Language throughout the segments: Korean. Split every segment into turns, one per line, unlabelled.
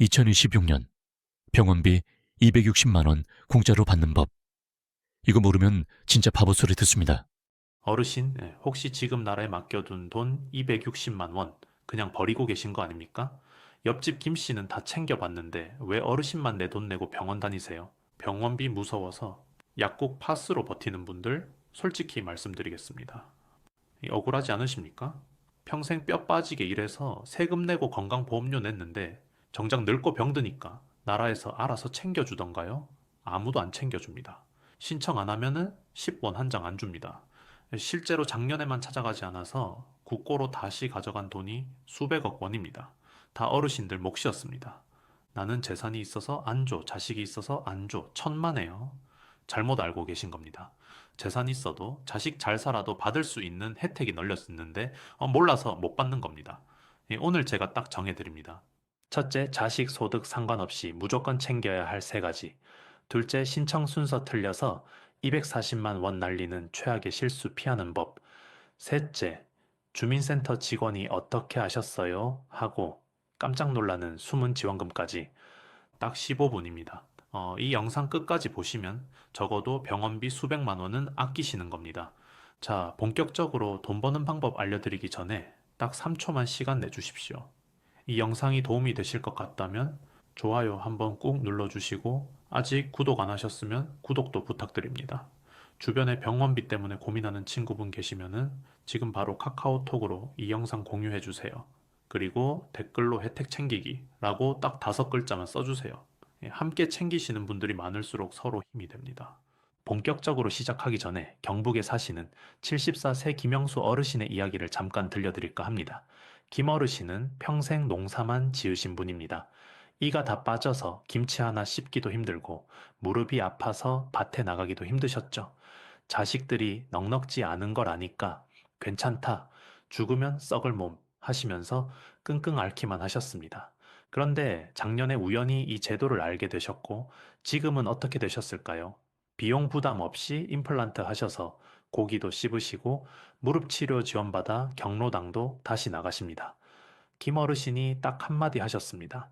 2026년 병원비 260만원 공짜로 받는 법. 이거 모르면 진짜 바보 소리 듣습니다.
어르신, 예, 혹시 지금 나라에 맡겨둔 돈 260만 원 그냥 버리고 계신 거 아닙니까? 옆집 김 씨는 다 챙겨봤는데 왜 어르신만 내 돈 내고 병원 다니세요? 병원비 무서워서 약국 파스로 버티는 분들 솔직히 말씀드리겠습니다. 이 억울하지 않으십니까? 평생 뼈 빠지게 일해서 세금 내고 건강보험료 냈는데 정작 늙고 병드니까 나라에서 알아서 챙겨주던가요? 아무도 안 챙겨줍니다. 신청 안 하면은 10원 한 장 안 줍니다. 실제로 작년에만 찾아가지 않아서 국고로 다시 가져간 돈이 수백억 원입니다. 다 어르신들 몫이었습니다. 나는 재산이 있어서 안 줘, 자식이 있어서 안 줘, 천만에요. 잘못 알고 계신 겁니다. 재산 있어도 자식 잘 살아도 받을 수 있는 혜택이 널렸었는데 어, 몰라서 못 받는 겁니다. 예, 오늘 제가 딱 정해드립니다. 첫째, 자식 소득 상관없이 무조건 챙겨야 할 세 가지. 둘째, 신청 순서 틀려서 240만 원 날리는 최악의 실수 피하는 법. 셋째, 주민센터 직원이 어떻게 하셨어요? 하고 깜짝 놀라는 숨은 지원금까지 딱 15분입니다. 어, 이 영상 끝까지 보시면 적어도 병원비 수백만 원은 아끼시는 겁니다. 자, 본격적으로 돈 버는 방법 알려드리기 전에 딱 3초만 시간 내주십시오. 이 영상이 도움이 되실 것 같다면 좋아요 한번 꾹 눌러주시고 아직 구독 안 하셨으면 구독도 부탁드립니다. 주변에 병원비 때문에 고민하는 친구분 계시면은 지금 바로 카카오톡으로 이 영상 공유해 주세요. 그리고 댓글로 혜택 챙기기라고 딱 다섯 글자만 써주세요. 예, 함께 챙기시는 분들이 많을수록 서로 힘이 됩니다. 본격적으로 시작하기 전에 경북에 사시는 74세 김영수 어르신의 이야기를 잠깐 들려드릴까 합니다. 김 어르신은 평생 농사만 지으신 분입니다. 이가 다 빠져서 김치 하나 씹기도 힘들고 무릎이 아파서 밭에 나가기도 힘드셨죠. 자식들이 넉넉지 않은 걸 아니까 괜찮다. 죽으면 썩을 몸 하시면서 끙끙 앓기만 하셨습니다. 그런데 작년에 우연히 이 제도를 알게 되셨고 지금은 어떻게 되셨을까요? 비용 부담 없이 임플란트 하셔서 고기도 씹으시고 무릎 치료 지원받아 경로당도 다시 나가십니다. 김 어르신이 딱 한마디 하셨습니다.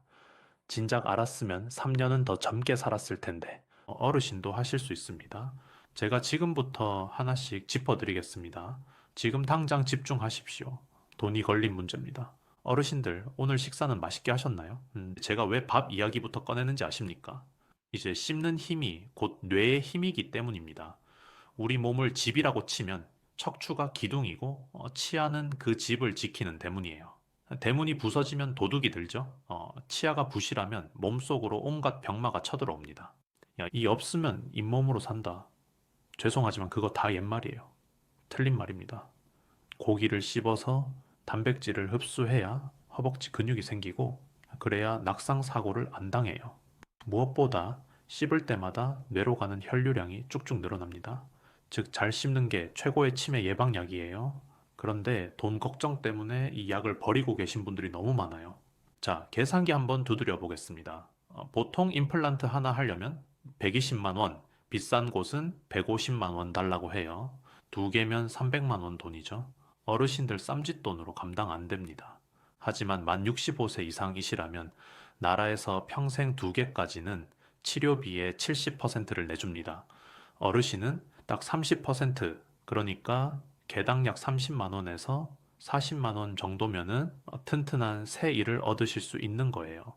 진작 알았으면 3년은 더 젊게 살았을 텐데 어, 어르신도 하실 수 있습니다. 제가 지금부터 하나씩 짚어드리겠습니다. 지금 당장 집중하십시오. 돈이 걸린 문제입니다. 어르신들, 오늘 식사는 맛있게 하셨나요? 음, 제가 왜 밥 이야기부터 꺼내는지 아십니까? 이제 씹는 힘이 곧 뇌의 힘이기 때문입니다. 우리 몸을 집이라고 치면 척추가 기둥이고 어, 치아는 그 집을 지키는 대문이에요. 대문이 부서지면 도둑이 들죠. 어, 치아가 부실하면 몸속으로 온갖 병마가 쳐들어옵니다. 야, 이 없으면 잇몸으로 산다. 죄송하지만 그거 다 옛말이에요. 틀린 말입니다. 고기를 씹어서 단백질을 흡수해야 허벅지 근육이 생기고 그래야 낙상 사고를 안 당해요. 무엇보다 씹을 때마다 뇌로 가는 혈류량이 쭉쭉 늘어납니다. 즉 잘 씹는 게 최고의 치매 예방약이에요. 그런데 돈 걱정 때문에 이 약을 버리고 계신 분들이 너무 많아요. 자, 계산기 한번 두드려 보겠습니다. 어, 보통 임플란트 하나 하려면 120만 원, 비싼 곳은 150만 원 달라고 해요. 두 개면 300만 원 돈이죠. 어르신들 쌈짓돈으로 감당 안 됩니다. 하지만 만 65세 이상이시라면 나라에서 평생 두 개까지는 치료비의 70%를 내줍니다. 어르신은 딱 30% 그러니까 개당 약 30만 원에서 40만 원 정도면은 튼튼한 새 일을 얻으실 수 있는 거예요.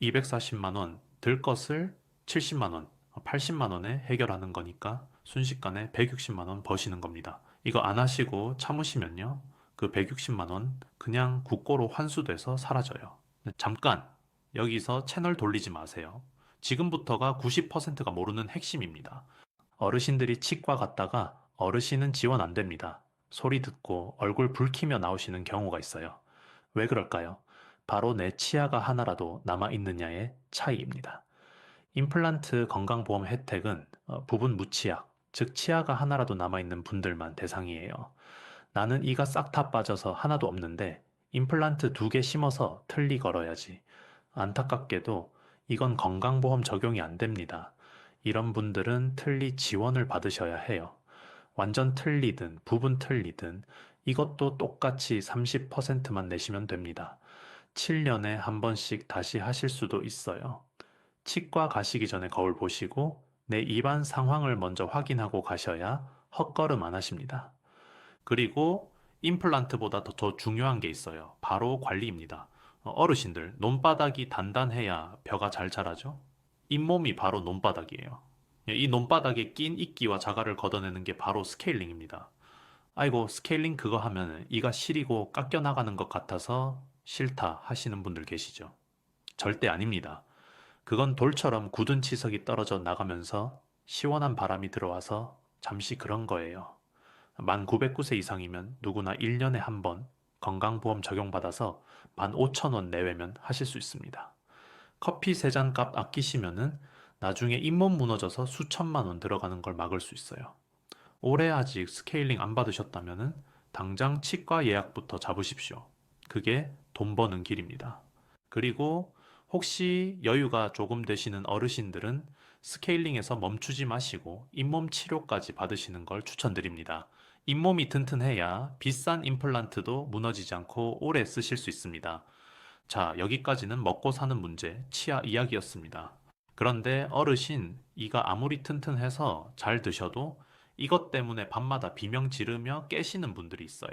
240만 원 들 것을 70만 원, 80만 원에 해결하는 거니까 순식간에 160만 원 버시는 겁니다. 이거 안 하시고 참으시면요. 그 160만 원 그냥 국고로 환수돼서 사라져요. 잠깐 여기서 채널 돌리지 마세요. 지금부터가 90%가 모르는 핵심입니다. 어르신들이 치과 갔다가 어르신은 지원 안 됩니다. 소리 듣고 얼굴 붉히며 나오시는 경우가 있어요. 왜 그럴까요? 바로 내 치아가 하나라도 남아있느냐의 차이입니다. 임플란트 건강보험 혜택은 어, 부분 무치약, 즉 치아가 하나라도 남아있는 분들만 대상이에요. 나는 이가 싹 다 빠져서 하나도 없는데 임플란트 두 개 심어서 틀니 걸어야지. 안타깝게도 이건 건강보험 적용이 안 됩니다. 이런 분들은 틀니 지원을 받으셔야 해요. 완전 틀리든 부분 틀리든 이것도 똑같이 30%만 내시면 됩니다. 7년에 한 번씩 다시 하실 수도 있어요. 치과 가시기 전에 거울 보시고 내 입안 상황을 먼저 확인하고 가셔야 헛걸음 안 하십니다. 그리고 임플란트보다 더, 더 중요한 게 있어요. 바로 관리입니다. 어, 어르신들, 논바닥이 단단해야 벼가 잘 자라죠? 잇몸이 바로 논바닥이에요. 예, 이 논바닥에 낀 이끼와 자갈을 걷어내는 게 바로 스케일링입니다. 아이고, 스케일링 그거 하면 이가 시리고 깎여 나가는 것 같아서 싫다 하시는 분들 계시죠? 절대 아닙니다. 그건 돌처럼 굳은 치석이 떨어져 나가면서 시원한 바람이 들어와서 잠시 그런 거예요. 만 909세 이상이면 누구나 1년에 한 번 건강보험 적용받아서 만 5천 원 내외면 하실 수 있습니다. 커피 세 잔 값 아끼시면은 나중에 잇몸 무너져서 수천만 원 들어가는 걸 막을 수 있어요. 올해 아직 스케일링 안 받으셨다면은 당장 치과 예약부터 잡으십시오. 그게 돈 버는 길입니다. 그리고 혹시 여유가 조금 되시는 어르신들은 스케일링에서 멈추지 마시고 잇몸 치료까지 받으시는 걸 추천드립니다. 잇몸이 튼튼해야 비싼 임플란트도 무너지지 않고 오래 쓰실 수 있습니다. 자, 여기까지는 먹고 사는 문제, 치아 이야기였습니다. 그런데 어르신, 이가 아무리 튼튼해서 잘 드셔도 이것 때문에 밤마다 비명 지르며 깨시는 분들이 있어요.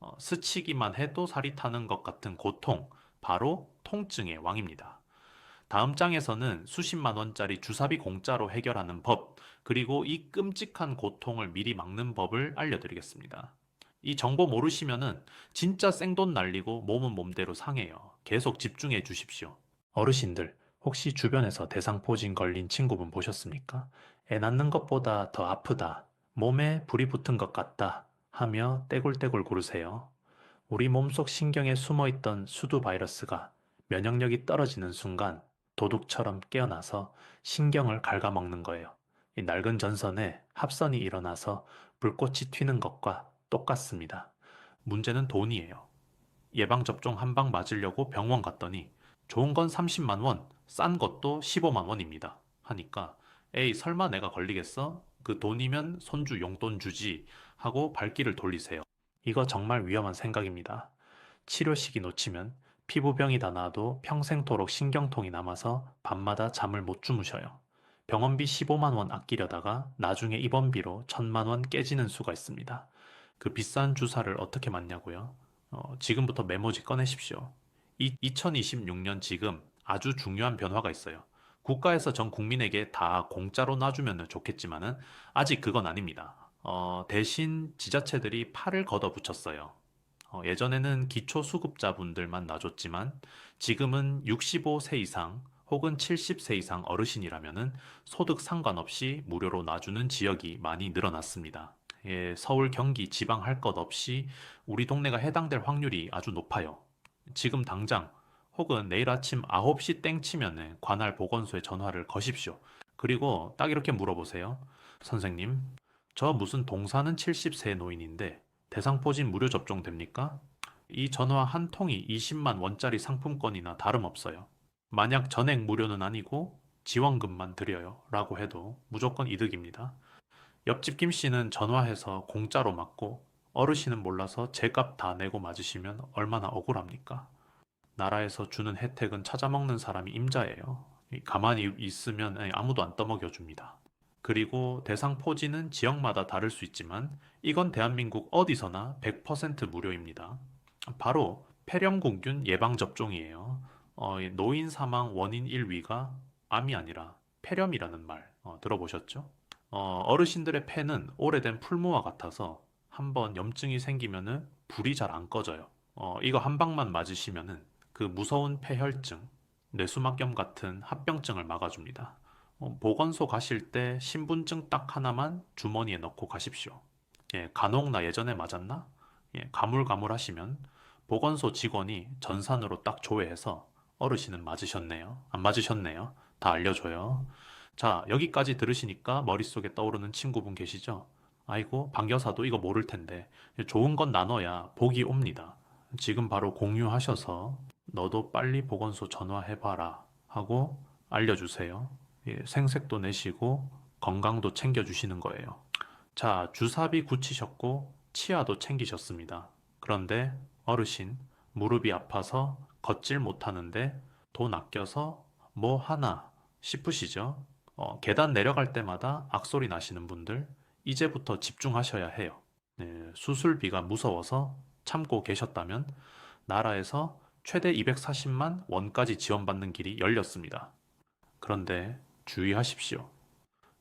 어, 스치기만 해도 살이 타는 것 같은 고통, 바로 통증의 왕입니다. 다음 장에서는 수십만 원짜리 주사비 공짜로 해결하는 법, 그리고 이 끔찍한 고통을 미리 막는 법을 알려드리겠습니다. 이 정보 모르시면은 진짜 생돈 날리고 몸은 몸대로 상해요. 계속 집중해 주십시오. 어르신들, 혹시 주변에서 대상포진 걸린 친구분 보셨습니까? 애 낳는 것보다 더 아프다, 몸에 불이 붙은 것 같다 하며 떼굴떼굴 구르세요. 우리 몸속 신경에 숨어 있던 수두 바이러스가 면역력이 떨어지는 순간 도둑처럼 깨어나서 신경을 갉아먹는 거예요. 이 낡은 전선에 합선이 일어나서 불꽃이 튀는 것과 똑같습니다. 문제는 돈이에요. 예방접종 한 방 맞으려고 병원 갔더니 좋은 건 30만 원, 싼 것도 15만 원입니다. 하니까 에이 설마 내가 걸리겠어? 그 돈이면 손주 용돈 주지 하고 발길을 돌리세요. 이거 정말 위험한 생각입니다. 치료 시기 놓치면 피부병이 다 나아도 평생토록 신경통이 남아서 밤마다 잠을 못 주무셔요. 병원비 15만 원 아끼려다가 나중에 입원비로 1000만 원 깨지는 수가 있습니다. 그 비싼 주사를 어떻게 맞냐고요? 어, 지금부터 메모지 꺼내십시오. 이 2026년 지금 아주 중요한 변화가 있어요. 국가에서 전 국민에게 다 공짜로 놔주면 좋겠지만은 아직 그건 아닙니다. 어, 대신 지자체들이 팔을 걷어붙였어요. 어, 예전에는 기초수급자분들만 놔줬지만 지금은 65세 이상 혹은 70세 이상 어르신이라면은 소득 상관없이 무료로 놔주는 지역이 많이 늘어났습니다. 예, 서울, 경기, 지방 할 것 없이 우리 동네가 해당될 확률이 아주 높아요. 지금 당장 혹은 내일 아침 9시 땡 치면은 관할 보건소에 전화를 거십시오. 그리고 딱 이렇게 물어보세요. 선생님, 저 무슨 동사는 70세 노인인데 대상포진 무료 접종 됩니까? 이 전화 한 통이 20만 원짜리 상품권이나 다름없어요. 만약 전액 무료는 아니고 지원금만 드려요 라고 해도 무조건 이득입니다. 옆집 김 씨는 전화해서 공짜로 맞고 어르신은 몰라서 제값 다 내고 맞으시면 얼마나 억울합니까? 나라에서 주는 혜택은 찾아먹는 사람이 임자예요. 이 가만히 있으면 아무도 안 떠먹여 줍니다. 그리고 대상 포지는 지역마다 다를 수 있지만 이건 대한민국 어디서나 100% 무료입니다. 바로 폐렴궁균 예방접종이에요. 어, 이 노인 사망 원인 1위가 암이 아니라 폐렴이라는 말 어, 들어보셨죠? 어, 어르신들의 폐는 오래된 풀무와 같아서 한번 염증이 생기면은 불이 잘 안 꺼져요. 어, 이거 한 방만 맞으시면은 그 무서운 폐혈증, 뇌수막염 같은 합병증을 막아줍니다. 어, 보건소 가실 때 신분증 딱 하나만 주머니에 넣고 가십시오. 예, 간혹 나 예전에 맞았나? 예, 가물가물 하시면 보건소 직원이 전산으로 딱 조회해서 어르신은 맞으셨네요. 안 맞으셨네요. 다 알려줘요. 자, 여기까지 들으시니까 머릿속에 떠오르는 친구분 계시죠? 아이고, 방여사도 이거 모를 텐데. 좋은 건 나눠야 복이 옵니다. 지금 바로 공유하셔서 너도 빨리 보건소 전화해봐라 하고 알려주세요. 예, 생색도 내시고 건강도 챙겨주시는 거예요. 자, 주사비 굳히셨고 치아도 챙기셨습니다. 그런데 어르신 무릎이 아파서 걷질 못하는데 돈 아껴서 뭐 하나 싶으시죠? 어, 계단 내려갈 때마다 악소리 나시는 분들, 이제부터 집중하셔야 해요. 네, 수술비가 무서워서 참고 계셨다면 나라에서 최대 240만 원까지 지원받는 길이 열렸습니다. 그런데 주의하십시오.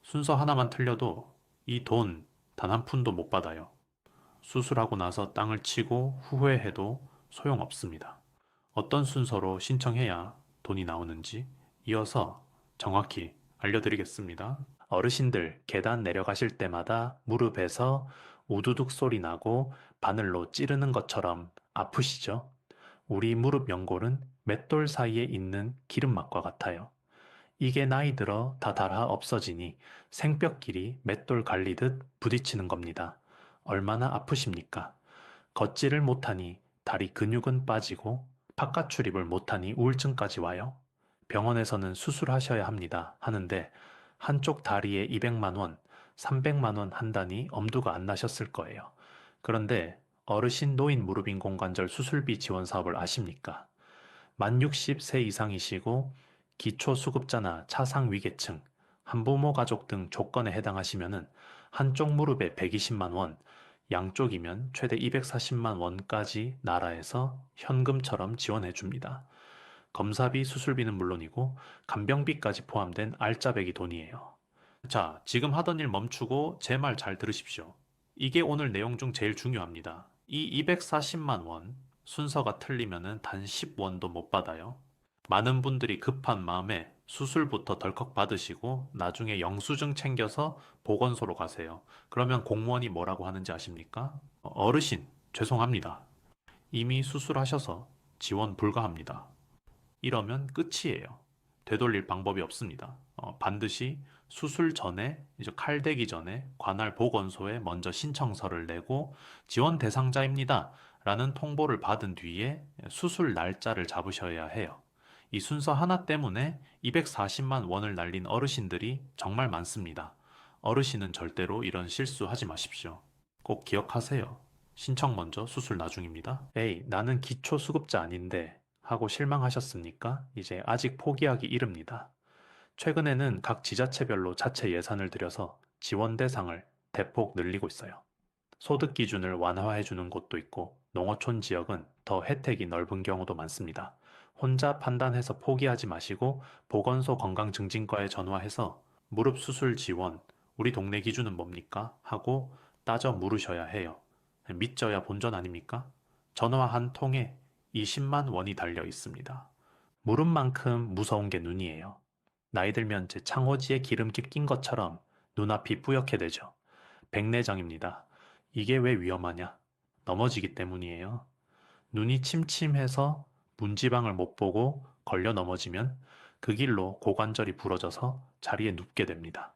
순서 하나만 틀려도 이 돈 단 한 푼도 못 받아요. 수술하고 나서 땅을 치고 후회해도 소용없습니다. 어떤 순서로 신청해야 돈이 나오는지 이어서 정확히 알려드리겠습니다. 어르신들 계단 내려가실 때마다 무릎에서 우두둑 소리 나고 바늘로 찌르는 것처럼 아프시죠? 우리 무릎 연골은 맷돌 사이에 있는 기름막과 같아요. 이게 나이 들어 다 닳아 없어지니 생벽끼리 맷돌 갈리듯 부딪히는 겁니다. 얼마나 아프십니까? 걷지를 못하니 다리 근육은 빠지고 바깥 출입을 못하니 우울증까지 와요. 병원에서는 수술하셔야 합니다. 하는데 한쪽 다리에 200만 원, 300만 원 한다니 엄두가 안 나셨을 거예요. 그런데 어르신 노인 무릎 인 공관절 수술비 지원 사업을 아십니까? 만 60세 이상이시고 기초수급자나 차상위계층, 한부모 가족 등 조건에 해당하시면은 한쪽 무릎에 120만 원, 양쪽이면 최대 240만 원까지 나라에서 현금처럼 지원해 줍니다. 검사비, 수술비는 물론이고 간병비까지 포함된 알짜배기 돈이에요. 자, 지금 하던 일 멈추고 제 말 잘 들으십시오. 이게 오늘 내용 중 제일 중요합니다. 이 240만 원 순서가 틀리면은 단 10원도 못 받아요. 많은 분들이 급한 마음에 수술부터 덜컥 받으시고 나중에 영수증 챙겨서 보건소로 가세요. 그러면 공무원이 뭐라고 하는지 아십니까? 어, 어르신, 죄송합니다. 이미 수술하셔서 지원 불가합니다. 이러면 끝이에요. 되돌릴 방법이 없습니다. 어, 반드시 수술 전에, 이제 칼대기 전에 관할 보건소에 먼저 신청서를 내고 지원 대상자입니다. 라는 통보를 받은 뒤에 수술 날짜를 잡으셔야 해요. 이 순서 하나 때문에 240만 원을 날린 어르신들이 정말 많습니다. 어르신은 절대로 이런 실수하지 마십시오. 꼭 기억하세요. 신청 먼저 수술 나중입니다. 에이, 나는 기초 수급자 아닌데 하고 실망하셨습니까? 이제 아직 포기하기 이릅니다. 최근에는 각 지자체별로 자체 예산을 들여서 지원 대상을 대폭 늘리고 있어요. 소득 기준을 완화해 주는 곳도 있고 농어촌 지역은 더 혜택이 넓은 경우도 많습니다. 혼자 판단해서 포기하지 마시고 보건소 건강증진과에 전화해서 무릎 수술 지원, 우리 동네 기준은 뭡니까? 하고 따져 물으셔야 해요. 믿져야 본전 아닙니까? 전화 한 통에 20만 원이 달려 있습니다. 무릎만큼 무서운 게 눈이에요. 나이 들면 제 창호지에 기름기 낀 것처럼 눈앞이 뿌옇게 되죠. 백내장입니다. 이게 왜 위험하냐? 넘어지기 때문이에요. 눈이 침침해서 문지방을 못 보고 걸려 넘어지면 그 길로 고관절이 부러져서 자리에 눕게 됩니다.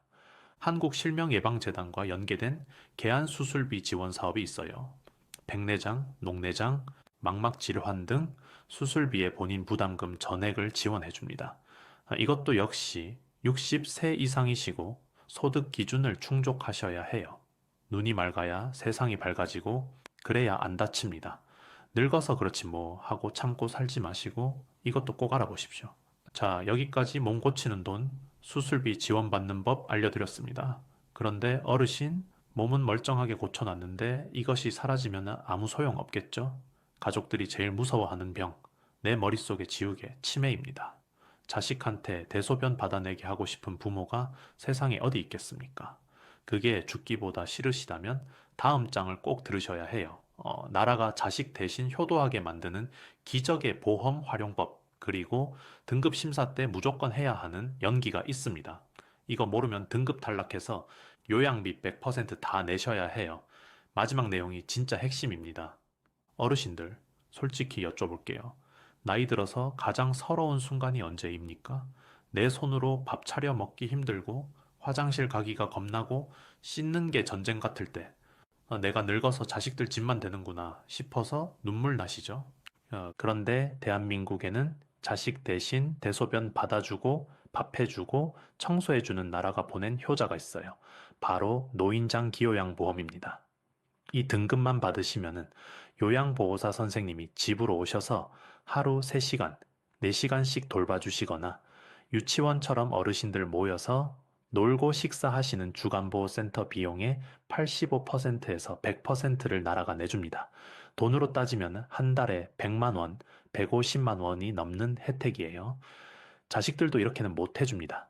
한국실명예방재단과 연계된 개안수술비 지원 사업이 있어요. 백내장, 녹내장, 망막 질환 등 수술비의 본인 부담금 전액을 지원해 줍니다. 아, 이것도 역시 60세 이상이시고 소득 기준을 충족하셔야 해요. 눈이 맑아야 세상이 밝아지고 그래야 안 다칩니다. 늙어서 그렇지 뭐 하고 참고 살지 마시고 이것도 꼭 알아보십시오. 자, 여기까지 몸 고치는 돈, 수술비 지원받는 법 알려드렸습니다. 그런데 어르신, 몸은 멀쩡하게 고쳐놨는데 이것이 사라지면 아무 소용 없겠죠? 가족들이 제일 무서워하는 병, 내 머릿속에 지우개, 치매입니다. 자식한테 대소변 받아내게 하고 싶은 부모가 세상에 어디 있겠습니까? 그게 죽기보다 싫으시다면 다음 장을 꼭 들으셔야 해요. 어, 나라가 자식 대신 효도하게 만드는 기적의 보험 활용법, 그리고 등급 심사 때 무조건 해야 하는 연기가 있습니다. 이거 모르면 등급 탈락해서 요양비 100%다 내셔야 해요. 마지막 내용이 진짜 핵심입니다. 어르신들, 솔직히 여쭤볼게요. 나이 들어서 가장 서러운 순간이 언제입니까? 내 손으로 밥 차려 먹기 힘들고 화장실 가기가 겁나고 씻는 게 전쟁 같을 때 어, 내가 늙어서 자식들 집만 되는구나 싶어서 눈물 나시죠? 어, 그런데 대한민국에는 자식 대신 대소변 받아주고 밥 해주고 청소해주는 나라가 보낸 효자가 있어요. 바로 노인장 기요양보험입니다. 이 등급만 받으시면은 요양보호사 선생님이 집으로 오셔서 하루 3시간, 4시간씩 돌봐주시거나 유치원처럼 어르신들 모여서 놀고 식사하시는 주간보호센터 비용의 85%에서 100%를 나라가 내줍니다. 돈으로 따지면 한 달에 100만 원, 150만 원이 넘는 혜택이에요. 자식들도 이렇게는 못 해줍니다.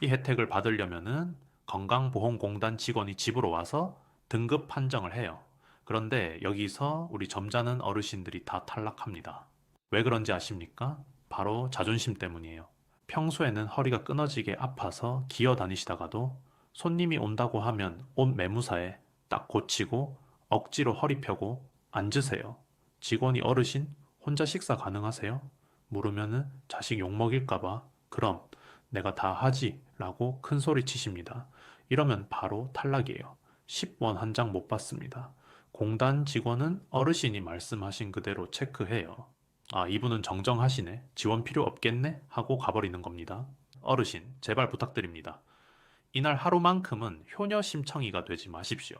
이 혜택을 받으려면은 건강보험공단 직원이 집으로 와서 등급 판정을 해요. 그런데 여기서 우리 점잖은 어르신들이 다 탈락합니다. 왜 그런지 아십니까? 바로 자존심 때문이에요. 평소에는 허리가 끊어지게 아파서 기어 다니시다가도 손님이 온다고 하면 옷 매무사에 딱 고치고 억지로 허리 펴고 앉으세요. 직원이 어르신 혼자 식사 가능하세요? 물으면은 자식 욕먹일까봐 그럼 내가 다 하지 라고 큰 소리 치십니다. 이러면 바로 탈락이에요. 10원 한 장 못 받습니다. 공단 직원은 어르신이 말씀하신 그대로 체크해요. 아, 이분은 정정하시네. 지원 필요 없겠네? 하고 가버리는 겁니다. 어르신, 제발 부탁드립니다. 이날 하루만큼은 효녀 심청이가 되지 마십시오.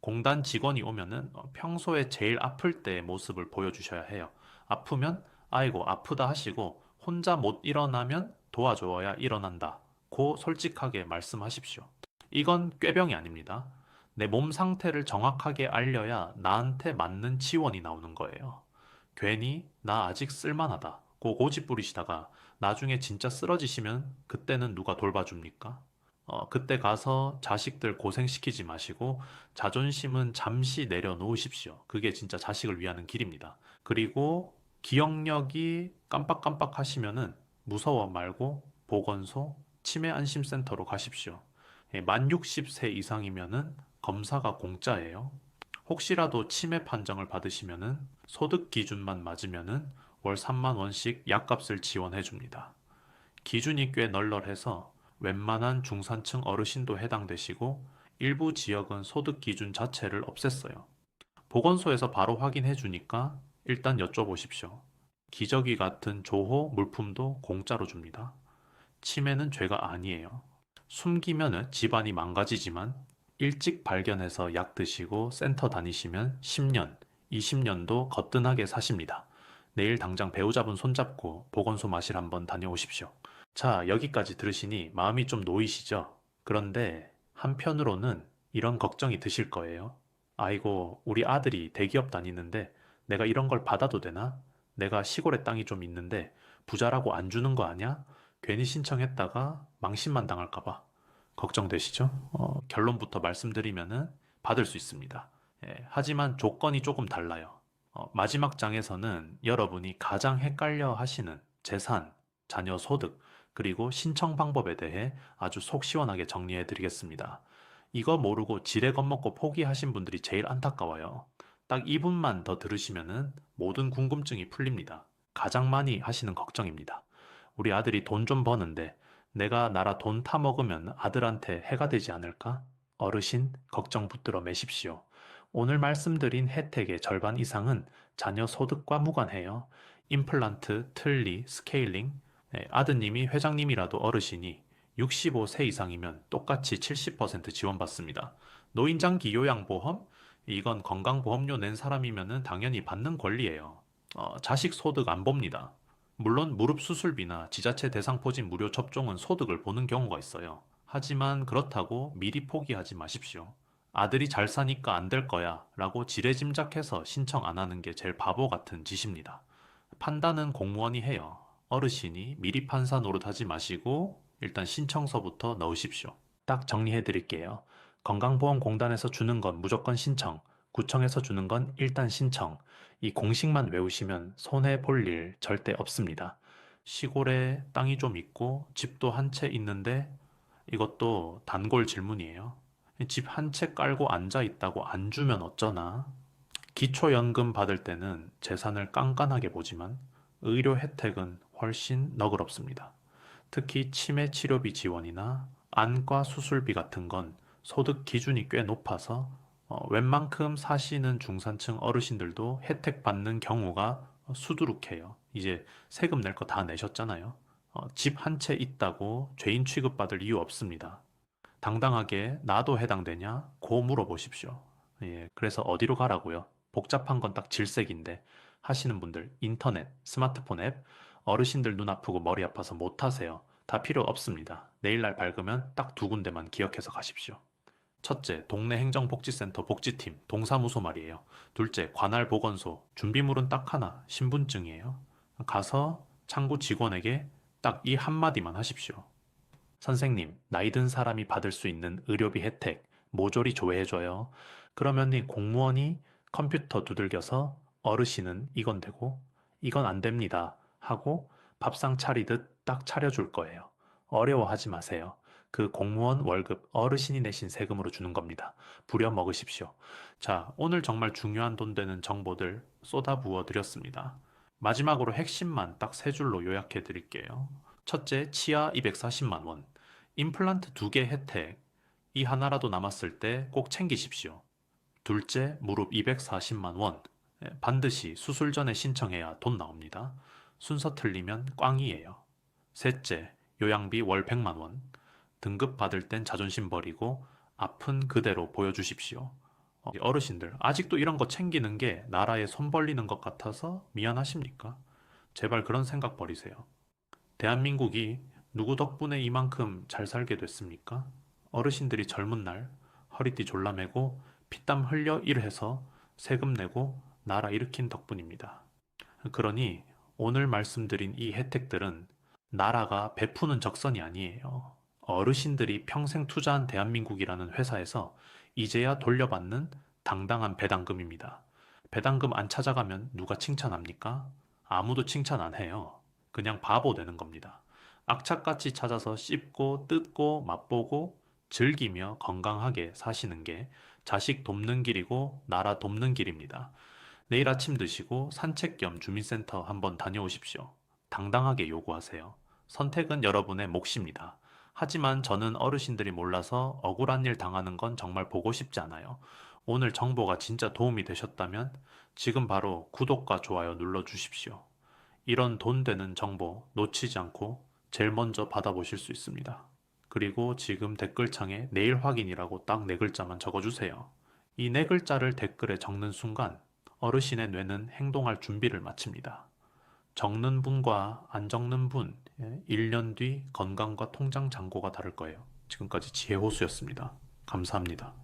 공단 직원이 오면은 어, 평소에 제일 아플 때의 모습을 보여주셔야 해요. 아프면 아이고 아프다 하시고 혼자 못 일어나면 도와줘야 일어난다. 고 솔직하게 말씀하십시오. 이건 꾀병이 아닙니다. 내 몸 상태를 정확하게 알려야 나한테 맞는 지원이 나오는 거예요. 괜히 나 아직 쓸만하다. 고 고집 부리시다가 나중에 진짜 쓰러지시면 그때는 누가 돌봐줍니까? 어, 그때 가서 자식들 고생시키지 마시고 자존심은 잠시 내려놓으십시오. 그게 진짜 자식을 위하는 길입니다. 그리고 기억력이 깜빡깜빡 하시면은 무서워 말고 보건소, 치매 안심센터로 가십시오. 예, 만 60세 이상이면은 검사가 공짜예요. 혹시라도 치매 판정을 받으시면은 소득 기준만 맞으면은 월 3만 원씩 약값을 지원해 줍니다. 기준이 꽤 널널해서 웬만한 중산층 어르신도 해당되시고 일부 지역은 소득 기준 자체를 없앴어요. 보건소에서 바로 확인해 주니까 일단 여쭤보십시오. 기저귀 같은 조호 물품도 공짜로 줍니다. 치매는 죄가 아니에요. 숨기면 집안이 망가지지만 일찍 발견해서 약 드시고 센터 다니시면 10년, 20년도 거뜬하게 사십니다. 내일 당장 배우자분 손잡고 보건소 마실 한번 다녀오십시오. 자, 여기까지 들으시니 마음이 좀 놓이시죠? 그런데 한편으로는 이런 걱정이 드실 거예요. 아이고, 우리 아들이 대기업 다니는데 내가 이런 걸 받아도 되나? 내가 시골에 땅이 좀 있는데 부자라고 안 주는 거 아냐? 괜히 신청했다가 망신만 당할까봐. 걱정되시죠? 어, 결론부터 말씀드리면은 받을 수 있습니다. 예, 하지만 조건이 조금 달라요. 어, 마지막 장에서는 여러분이 가장 헷갈려 하시는 재산, 자녀 소득, 그리고 신청 방법에 대해 아주 속 시원하게 정리해 드리겠습니다. 이거 모르고 지레 겁먹고 포기하신 분들이 제일 안타까워요. 딱 2분만 더 들으시면은 모든 궁금증이 풀립니다. 가장 많이 하시는 걱정입니다. 우리 아들이 돈 좀 버는데 내가 나라 돈 타먹으면 아들한테 해가 되지 않을까? 어르신, 걱정 붙들어 매십시오. 오늘 말씀드린 혜택의 절반 이상은 자녀 소득과 무관해요. 임플란트, 틀니, 스케일링, 네, 아드님이 회장님이라도 어르신이 65세 이상이면 똑같이 70% 지원받습니다. 노인장기 요양보험? 이건 건강보험료 낸 사람이면 당연히 받는 권리예요. 어, 자식 소득 안 봅니다. 물론 무릎 수술비나 지자체 대상 포진 무료 접종은 소득을 보는 경우가 있어요. 하지만 그렇다고 미리 포기하지 마십시오. 아들이 잘 사니까 안 될 거야 라고 지레짐작해서 신청 안 하는 게 제일 바보 같은 짓입니다. 판단은 공무원이 해요. 어르신이 미리 판사 노릇하지 마시고 일단 신청서부터 넣으십시오. 딱 정리해 드릴게요. 건강보험공단에서 주는 건 무조건 신청, 구청에서 주는 건 일단 신청. 이 공식만 외우시면 손해 볼 일 절대 없습니다. 시골에 땅이 좀 있고 집도 한 채 있는데 이것도 단골 질문이에요. 집 한 채 깔고 앉아 있다고 안 주면 어쩌나? 기초연금 받을 때는 재산을 깐깐하게 보지만 의료 혜택은 훨씬 너그럽습니다. 특히 치매 치료비 지원이나 안과 수술비 같은 건 소득 기준이 꽤 높아서 어, 웬만큼 사시는 중산층 어르신들도 혜택 받는 경우가 수두룩해요. 이제 세금 낼 거 다 내셨잖아요. 어, 집한 채 있다고 죄인 취급받을 이유 없습니다. 당당하게 나도 해당되냐? 고 물어보십시오. 예, 그래서 어디로 가라고요? 복잡한 건 딱 질색인데 하시는 분들 인터넷, 스마트폰 앱, 어르신들 눈 아프고 머리 아파서 못 하세요. 다 필요 없습니다. 내일날 밝으면 딱 두 군데만 기억해서 가십시오. 첫째, 동네 행정복지센터 복지팀, 동사무소 말이에요. 둘째, 관할 보건소, 준비물은 딱 하나, 신분증이에요. 가서 창구 직원에게 딱 이 한마디만 하십시오. 선생님, 나이 든 사람이 받을 수 있는 의료비 혜택, 모조리 조회해줘요. 그러면 이 공무원이 컴퓨터 두들겨서 어르신은 이건 되고, 이건 안 됩니다. 하고 밥상 차리듯 딱 차려줄 거예요. 어려워하지 마세요. 그 공무원 월급 어르신이 내신 세금으로 주는 겁니다. 부려 먹으십시오. 자, 오늘 정말 중요한 돈 되는 정보들 쏟아부어 드렸습니다. 마지막으로 핵심만 딱 세 줄로 요약해 드릴게요. 첫째, 치아 240만 원. 임플란트 두 개 혜택. 이 하나라도 남았을 때 꼭 챙기십시오. 둘째, 무릎 240만 원. 예, 반드시 수술 전에 신청해야 돈 나옵니다. 순서 틀리면 꽝이에요. 셋째, 요양비 월 100만 원. 등급 받을 땐 자존심 버리고 아픈 그대로 보여주십시오. 어, 어르신들, 아직도 이런 거 챙기는 게 나라에 손 벌리는 것 같아서 미안하십니까? 제발 그런 생각 버리세요. 대한민국이 누구 덕분에 이만큼 잘 살게 됐습니까? 어르신들이 젊은 날 허리띠 졸라매고 피땀 흘려 일해서 세금 내고 나라 일으킨 덕분입니다. 그러니 오늘 말씀드린 이 혜택들은 나라가 베푸는 적선이 아니에요. 어르신들이 평생 투자한 대한민국이라는 회사에서 이제야 돌려받는 당당한 배당금입니다. 배당금 안 찾아가면 누가 칭찬합니까? 아무도 칭찬 안 해요. 그냥 바보 되는 겁니다. 악착같이 찾아서 씹고 뜯고 맛보고 즐기며 건강하게 사시는 게 자식 돕는 길이고 나라 돕는 길입니다. 내일 아침 드시고 산책 겸 주민센터 한번 다녀오십시오. 당당하게 요구하세요. 선택은 여러분의 몫입니다. 하지만 저는 어르신들이 몰라서 억울한 일 당하는 건 정말 보고 싶지 않아요. 오늘 정보가 진짜 도움이 되셨다면 지금 바로 구독과 좋아요 눌러 주십시오. 이런 돈 되는 정보 놓치지 않고 제일 먼저 받아보실 수 있습니다. 그리고 지금 댓글창에 내일 확인이라고 딱 네 글자만 적어주세요. 이 네 글자를 댓글에 적는 순간 어르신의 뇌는 행동할 준비를 마칩니다. 적는 분과 안 적는 분, 1년 뒤 건강과 통장 잔고가 다를 거예요. 지금까지 지혜호수였습니다. 감사합니다.